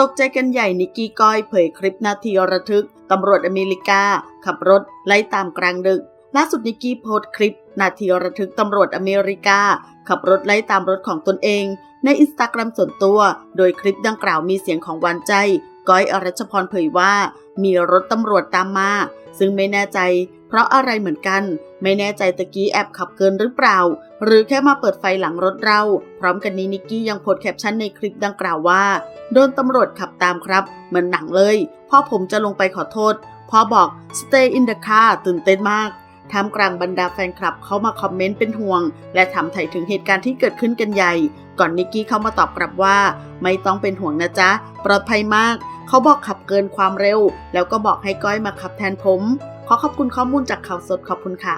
ตกใจกันใหญ่นิกกี้ก้อยเผยคลิปนาทีระทึก ตำรวจอเมริกา ขับรถไล่ตามกลางดึก ล่าสุดนิกกี้โพสต์คลิป นาทีระทึกตำรวจอเมริกา ขับรถไล่ตามรถของตนเอง ในอินสตาแกรมส่วนตัว โดยคลิปดังกล่าวมีเสียงของหวานใจ ก้อยอรัชพรเผยว่า มีรถตำรวจตามมา ซึ่งไม่แน่ใจ เพราะอะไรเหมือนกัน ไม่แน่ใจตะกี้แอบขับเกินหรือเปล่า หรือแค่มาเปิดไฟหลังรถเรา พร้อมกันนี้นิกกี้ยังโพสแคปชั่นในคลิปดังกล่าวว่า โดนตำรวจขับตามครับ เหมือนหนังเลย พ่อผมจะลงไปขอโทษ พ่อบอก stay in the car ตื่นเต้นมากท่ามกลางบรรดาแฟนคลับเข้ามาคอมเมนต์เป็นห่วง และถามไถ่ถึงเหตุการณ์ที่เกิดขึ้นกันใหญ่ ก่อนนิกกี้เข้ามาตอบกลับว่า ไม่ต้องเป็นห่วงนะจ๊ะ ปลอดภัยมาก เขาบอกขับเกินความเร็ว แล้วก็บอกให้ก้อยมาขับแทนผม ขอขอบคุณข้อมูลจากข่าวสดขอบคุณค่ะ